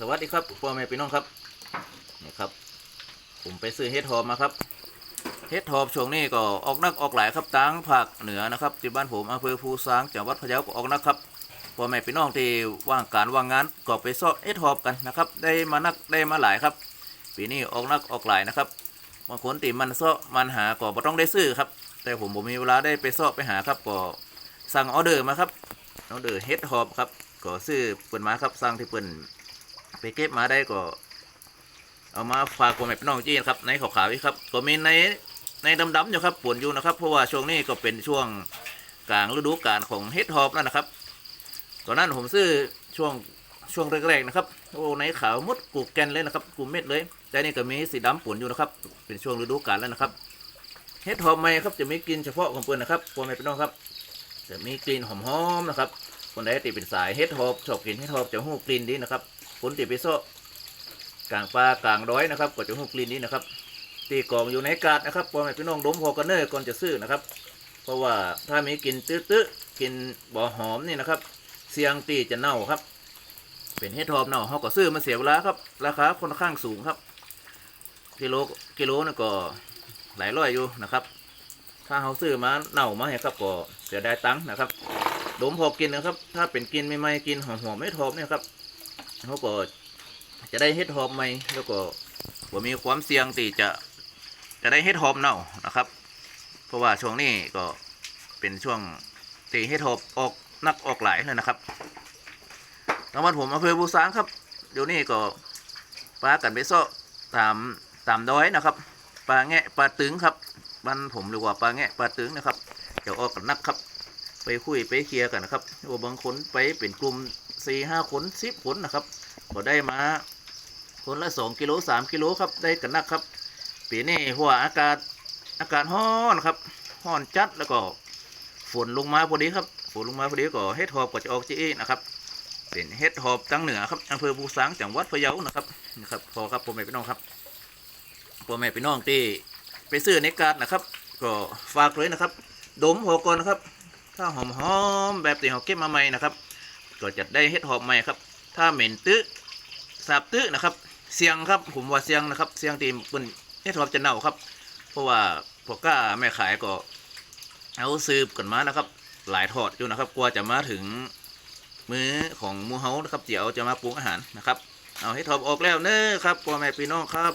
สวัสดีครับพ่อแม่พี่น้องครับนี่ครับ ผมไปซื้อเฮ็ดหอมมาครับเฮ็ดหอมช่วงนี้ก็ออกนักออกหลายครับตั้งภาคเหนือนะครับที่บ้านผมอำเภอภูซางจังหวัดพะเยาก็ออกนักครับพ่อแม่พี่น้องที่ว่างการว่างงานก็ไปซาะเฮ็ดหอมกันนะครับได้มานักได้มาหลายครับปีนี้ออกนักออกหลายนะครับบางคนตีมันซาะมันหาก็บ่ต้องได้ซื้อครับ แต่ผมผมมีเวลาได้ไปซาะไปหาครับก็สั่งออเดอร์มาครับออเดอร์เฮ็ดหอมครับก็ซื้อเปิ่นมาครับสั่งที่เปิ่น ไปเก็บมาได้ก็ เอามาฝากพ่อแม่พี่น้องจีนครับ ในขาวๆนี่ครับก็มีในในดำๆอยู่ครับปนอยู่นะครับ เพราะว่าช่วงนี้ก็เป็นช่วงกลางฤดูกาลของเฮดฮอปแล้วนะครับก่อนนั้นผมซื้อช่วงช่วงแรกๆนะครับโอ้ในขาวมดกูแกนเลยนะครับกูเม็ดเลย แต่นี่ก็มีสีดำปนอยู่นะครับ เป็นช่วงฤดูกาลแล้วนะครับเฮ็ดฮอปใหมครับจะมีกลิ่นเฉพาะของเปิ้นนะครับพ่อแม่พี่น้องครับ จะมีกลิ่นหอมๆนะครับ คนใดที่เป็นสายเฮ็ดฮอปชอบกินเฮ็ดฮอปจะหู้กลิ่นดีนะครับ คนที่ไปโซกลางปลากลางร้อยนะครับก็จะหูกลิ่นนี้นะครับ ตีกองอยู่ในกาดนะครับพ่อแม่พี่น้องดมพอกันเนอร์ก่อนจะซื้อนะครับ เพราะว่าถ้ามีกลิ่นตื้อๆกลิ่นบ่อหอมนี่นะครับ เสียงตีจะเน่าครับ เป็นเฮ็ดทอมเน่าเขาก็ซื้อมาเสียเวลาครับ ราคาค่อนข้างสูงครับกิโลกิโลนี่ก็หลายร้อยอยู่นะครับ ถ้าเขาซื้อมาเน่ามาให้ครับก็เสียดายตังค์นะครับดมพอกินนะครับ ถ้าเป็นกินไม่ไม่กินหอมหอมไม่ทอมเนี่ยครับ เขาก็จะได้เฮ็ดหอมใหมแล้วก็บ่มีความเสี่ยงที่จะจะได้เฮ็ดหอมเน่านะครับ เพราะว่าช่วงนี้ก็เป็นช่วงที่เฮ็ดหอมออกนักออกหลายเลยนะครับจังหวัดผมอำเภอบูซางครับเดี๋ยวนี้ก็ปลากันไปเซาะตามตามดอยนะครับปลาแงะปลาตึงครับบ้านผมเรียกว่าปลาแงะปลาตึงนะครับเดี๋ยวออกกันนักครับ ไปคุยไปเคลียร์กันนะครับว่าบางคนไปเป็นกลุ่ม สี่ห้าคนสิบคนนะครับก็ได้มาคนละสองกิโลสามกิโลครับได้กันนักครับ ปีนี้หัวอากาศอากาศร้อนครับร้อนจัดแล้วก็ฝนลงมาพอดีครับฝนลงมาพอดีก็เฮ็ดหอบก็จะออกจีนะครับเป็นเฮ็ดหอบตั้งเหนือครับอำเภอภูสางจังหวัดพะเยานะครับนะครับพอครับพ่อแม่พี่น้องครับพ่อแม่พี่น้องที่ไปซื้อในการดนะครับ ก็ฝากเลยนะครับ ดมหัวก่อนนะครับ ถ้าหอมหอมๆแบบที่เราเก็บมาใหม่นะครับ ก็จะได้เฮ็ดหอมใหม่ครับ ถ้าเหม็นตื้อสาบตื้อนะครับ เสียงครับผมว่าเสียงนะครับ เสียงตีมเป็นเฮ็ดหอมจะเน่าครับ เพราะว่าพวกก้าแม่ขายก็เอาซื้อกันมานะครับ หลายทอดอยู่นะครับกว่าจะมาถึงมือของมูเฮานะครับเดี๋ยวจะมาปรุงอาหารนะครับ เอาให้ทอบออกแล้วเน้อครับพ่อแม่พี่น้องครับ